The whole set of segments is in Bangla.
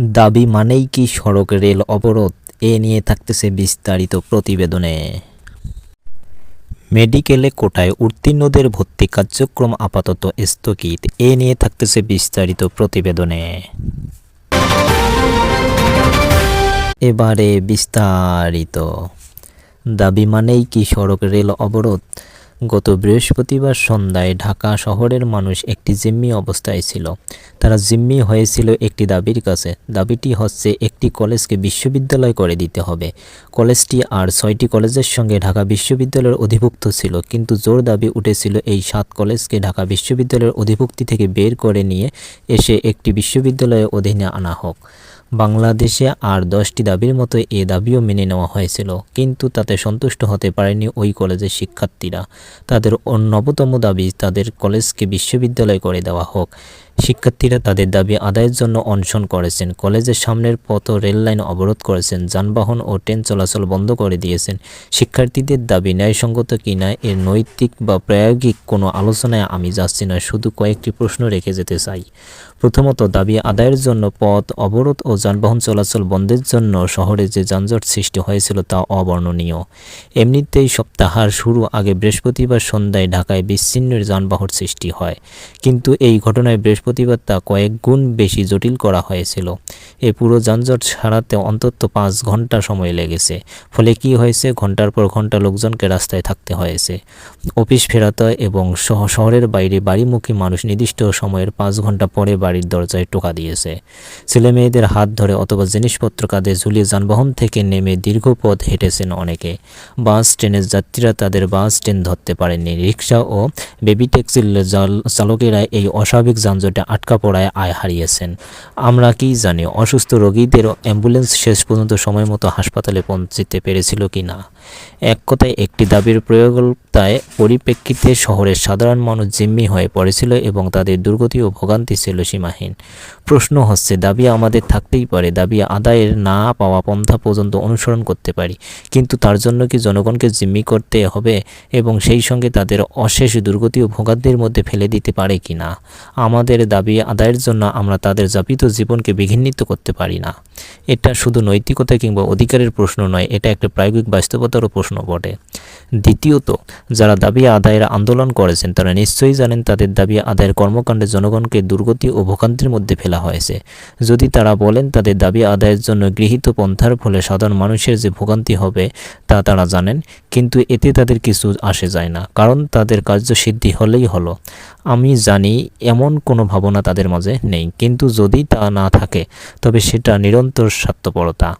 দাবি মানেই কি সড়ক, রেল অবরোধ? এ নিয়ে থাকতেছে বিস্তারিত প্রতিবেদনে। মেডিকেলে কোটায় উত্তীর্ণদের ভর্তি কার্যক্রম আপাতত স্থগিত। এ নিয়ে থাকতেছে বিস্তারিত প্রতিবেদনে। এবারে বিস্তারিত। দাবি মানেই কি সড়ক, রেল অবরোধ? গত বৃহস্পতিবার সন্ধ্যায় ঢাকা শহরের মানুষ একটি জিম্মি অবস্থায় ছিল। তারা জিম্মি হয়েছিল একটি দাবির কাছে। দাবিটি হচ্ছে, একটি কলেজকে বিশ্ববিদ্যালয় করে দিতে হবে। কলেজটি আর ছয়টি কলেজের সঙ্গে ঢাকা বিশ্ববিদ্যালয়ের অধিভুক্ত ছিল, কিন্তু জোর দাবি উঠেছিল এই সাত কলেজকে ঢাকা বিশ্ববিদ্যালয়ের অধিভুক্তি থেকে বের করে নিয়ে এসে একটি বিশ্ববিদ্যালয়ের অধীনে আনা হোক। বাংলাদেশে আর দশটি দাবির মতো এ দাবিও মেনে নেওয়া হয়েছিল, কিন্তু তাতে সন্তুষ্ট হতে পারেনি ওই কলেজের শিক্ষার্থীরা। তাদের অন্যতম দাবি তাদের কলেজকে বিশ্ববিদ্যালয় করে দেওয়া হোক। শিক্ষার্থীরা তাদের দাবি আদায়ের জন্য অনশন করেছেন। কলেজের সামনের পথ ও রেললাইন অবরোধ করেছেন, যানবাহন ও ট্রেন চলাচল বন্ধ করে দিয়েছেন। শিক্ষার্থীদের দাবি ন্যায়সঙ্গত কিনা এর নৈতিক বা প্রায়োগিক কোনো আলোচনায় আমি যাচ্ছি না, শুধু কয়েকটি প্রশ্ন রেখে যেতে চাই। প্রথমত, দাবি আদায়ের জন্য পথ, অবরোধ ও যানবাহন চলাচল বন্ধের জন্য শহরে যে যানজট সৃষ্টি হয়েছিল তা অবর্ণনীয়। এমনিতেই সপ্তাহার শুরু আগে বৃহস্পতিবার সন্ধ্যায় ঢাকায় বিচ্ছিন্নের যানবাহন সৃষ্টি হয়। কিন্তু এই ঘটনায় বৃহস্পতিবার তা কয়েক গুণ বেশি জটিল করা হয়েছিল। এ পুরো যানজট সারাতে অন্তত পাঁচ ঘণ্টা সময় লেগেছে। ফলে কি হয়েছে? ঘণ্টার পর ঘণ্টা লোকজনকে রাস্তায় থাকতে হয়েছে। অফিস ফেরাতে এবং শহরের বাইরে বাড়িমুখী মানুষ নির্দিষ্ট সময়ের পাঁচ ঘণ্টা পরে বাড়ির দরজায় টোকা দিয়েছে। ছেলে মেয়েদের হাত ধরে অথবা জিনিসপত্র কাঁধে ঝুলিয়ে যানবাহন থেকে নেমে দীর্ঘ পথ হেঁটেছেন অনেকে। বাস ট্রেনের যাত্রীরা তাদের বাস ট্রেন ধরতে পারেননি। রিক্সা ও বেবি ট্যাক্সির চালকেরা এই অস্বাভাবিক যানজটে আটকা পড়ায় আয় হারিয়েছেন। আমরা কি জানি, অসুস্থ রোগীদের অ্যাম্বুলেন্স শেষ পর্যন্ত সময় মতো হাসপাতালে পৌঁছতে পেরেছিল কি না এক কথায় একটি দাবির প্রয়োগতায় পরিপ্রেক্ষিতে শহরের সাধারণ মানুষ জিম্মি হয়ে পড়েছিল এবং তাদের দুর্গতি ও ভোগান্তি ছিল সীমাহীন। প্রশ্ন হচ্ছে, দাবি আমাদের থাকতেই পারে, দাবি আদায়ের না পাওয়া পন্থা পর্যন্ত অনুসরণ করতে পারি, কিন্তু তার জন্য কি জনগণকে জিম্মি করতে হবে এবং সেই সঙ্গে তাদের অশেষ দুর্গতি ও ভোগান্তির মধ্যে ফেলে দিতে পারে কি না? আমাদের দাবি আদায়ের জন্য আমরা তাদের যাপিত জীবনকে বিঘ্নিত করতে পারি না। এটা শুধু নৈতিকতা কিংবা অধিকারের প্রশ্ন নয়, এটা একটা প্রায়োগিক বাস্তবতারও প্রশ্ন বটে। দ্বিতীয়ত, যারা দাবি আদায়ের আন্দোলন করেছেন, তারা নিশ্চয়ই জানেন তাদের দাবি আদায়ের কর্মকাণ্ডে জনগণকে দুর্গতি ও ভোগান্তির মধ্যে ফেলা হয়েছে। যদি তারা বলেন তাদের দাবি আদায়ের জন্য গৃহীত পন্থার ফলে সাধারণ মানুষের যে ভোগান্তি হবে, তা তারা জানেন, কিন্তু এতে তাদের কিছু আসে যায় না, কারণ তাদের কার্যসিদ্ধি হলেই হলো। আমি জানি এমন কোনো ভাবনা তাদের মাঝে নেই, কিন্তু যদি তা না থাকে, তবে সেটা নিরন্তর স্বার্থপরতা।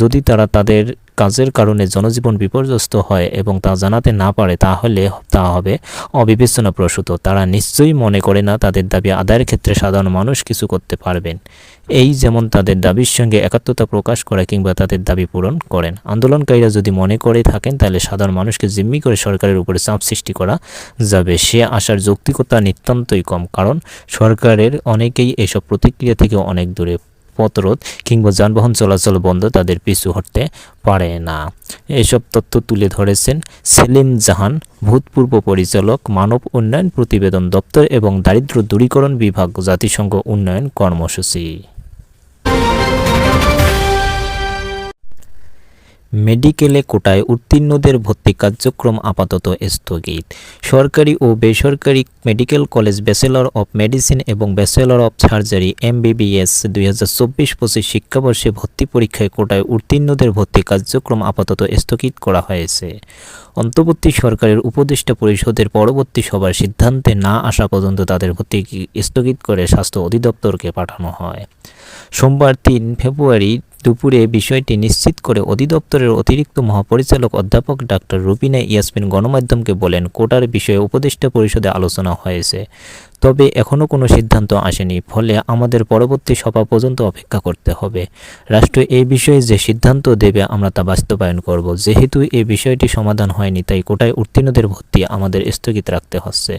যদি তারা তাদের কাজের কারণে জনজীবন বিপর্যস্ত হয় এবং তা জানাতে না পারে, তাহলে তা হবে অবিবেচনা প্রসূত তারা নিশ্চয়ই মনে করে না তাদের দাবি আদায়ের ক্ষেত্রে সাধারণ মানুষ কিছু করতে পারবেন। এই যেমন তাদের দাবির সঙ্গে একাত্মতা প্রকাশ করা কিংবা তাদের দাবি পূরণ করেন। আন্দোলনকারীরা যদি মনে করে থাকেন, তাহলে সাধারণ মানুষকে জিম্মি করে সরকারের উপরে চাপ সৃষ্টি করা যাবে। সে আসার যৌক্তিকতা নিতান্তই কম, কারণ সরকারের অনেকেই এসব প্রতিক্রিয়া থেকে অনেক দূরে। পথরোধ কিংবা যানবাহন চলাচল বন্ধ তাদের পিছু হটতে পারে না। এসব তথ্য তুলে ধরেছেন সেলিম জাহান, ভূতপূর্ব পরিচালক, মানব উন্নয়ন প্রতিবেদন দপ্তর এবং দারিদ্র দূরীকরণ বিভাগ জাতিসংঘ উন্নয়ন কর্মসূচি। মেডিকেলে কোটায় উত্তীর্ণদের ভর্তি কার্যক্রম আপাতত স্থগিত। সরকারি ও বেসরকারি medical college bachelor of medicine এবং ব্যাচেলর অব সার্জারি এমবিবিএস দুই হাজার চব্বিশ পঁচিশ শিক্ষাবর্ষে ভর্তি পরীক্ষায় কোটায় উত্তীর্ণদের ভর্তি কার্যক্রম আপাতত স্থগিত করা হয়েছে। অন্তর্বর্তী সরকারের উপদেষ্টা পরিষদের পরবর্তী সভার সিদ্ধান্তে না আসা পর্যন্ত তাদের ভর্তি স্থগিত করে স্বাস্থ্য অধিদপ্তরকে পাঠানো হয়। সোমবার তিন ফেব্রুয়ারি দুপুরে বিষয়টি নিশ্চিত করে অধিদপ্তরের অতিরিক্ত মহাপরিচালক অধ্যাপক ডাক্তার রুবিনা ইয়াসমিন গণমাধ্যমকে বলেন, কোটার বিষয়ে উপদেষ্টা পরিষদে আলোচনা হয়েছে। তবে এখনও কোনো সিদ্ধান্ত আসেনি, ফলে আমাদের পরবর্তী সভা পর্যন্ত অপেক্ষা করতে হবে। রাষ্ট্র এই বিষয়ে যে সিদ্ধান্ত দেবে আমরা তা বাস্তবায়ন করব। যেহেতু এই বিষয়টি সমাধান হয়নি, তাই কোটায় উত্তীর্ণদের ভর্তি আমাদের স্থগিত রাখতে হচ্ছে।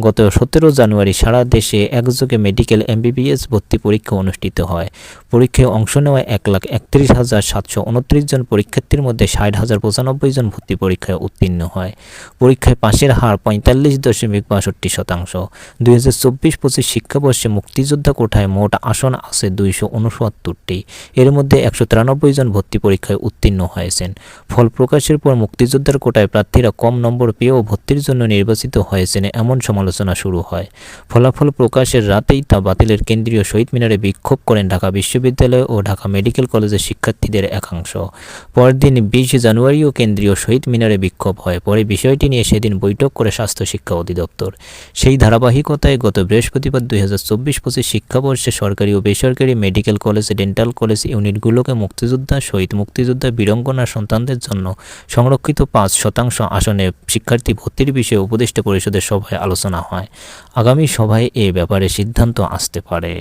গত সতেরো জানুয়ারি সারা দেশে একযোগে মেডিকেল এমবিবিএস ভর্তি পরীক্ষা অনুষ্ঠিত হয়। পরীক্ষায় অংশ নেওয়া এক লাখ একত্রিশ হাজার সাতশো উনত্রিশ জন পরীক্ষার্থীর মধ্যে ষাট হাজার পঁচানব্বই জন ভর্তি পরীক্ষায় উত্তীর্ণ হয়। পরীক্ষায় পাশের হার পঁয়তাল্লিশ দশমিক বাষট্টি শতাংশ। দুই হাজার শিক্ষাবর্ষে মুক্তিযোদ্ধা কোঠায় মোট আসন আছে দুইশো এর মধ্যে একশো তিরানব্বই জন ভর্তি পরীক্ষায় উত্তীর্ণ হয়েছেন। ফল প্রকাশের পর মুক্তিযোদ্ধার কোটায় প্রার্থীরা কম নম্বর পেয়েও ভর্তির জন্য নির্বাচিত হয়েছেন এমন সমালোচনা শুরু হয়। ফলাফল প্রকাশের রাতেই তা বাতিলের কেন্দ্রীয় শহীদ মিনারে বিক্ষোভ করেন ঢাকা বিশ্ববিদ্যালয় ও ঢাকা মেডিকেল কলেজের শিক্ষার্থীদের একাংশ। পরদিন বিশ জানুয়ারিও কেন্দ্রীয় শহীদ মিনারে বিক্ষোভ হয়। পরে বিষয়টি নিয়ে সেদিন বৈঠক করে স্বাস্থ্য শিক্ষা অধিদপ্তর। সেই ধারাবাহিকতায় গত বৃহস্পতিবার দুই হাজার চব্বিশ পঁচিশ শিক্ষাবর্ষে সরকারি ও বেসরকারি মেডিকেল কলেজ, ডেন্টাল কলেজ ইউনিটগুলোকে মুক্তিযোদ্ধা, শহীদ মুক্তিযোদ্ধা, বীরঙ্গনা সন্তানদের জন্য সংরক্ষিত পাঁচ শতাংশ আসনে শিক্ষার্থী ভর্তির বিষয়ে উপদেষ্টা পরিষদের সভায় আলোচনা হয়। আগামী সভায় এ ব্যাপারে সিদ্ধান্ত আসতে পারে।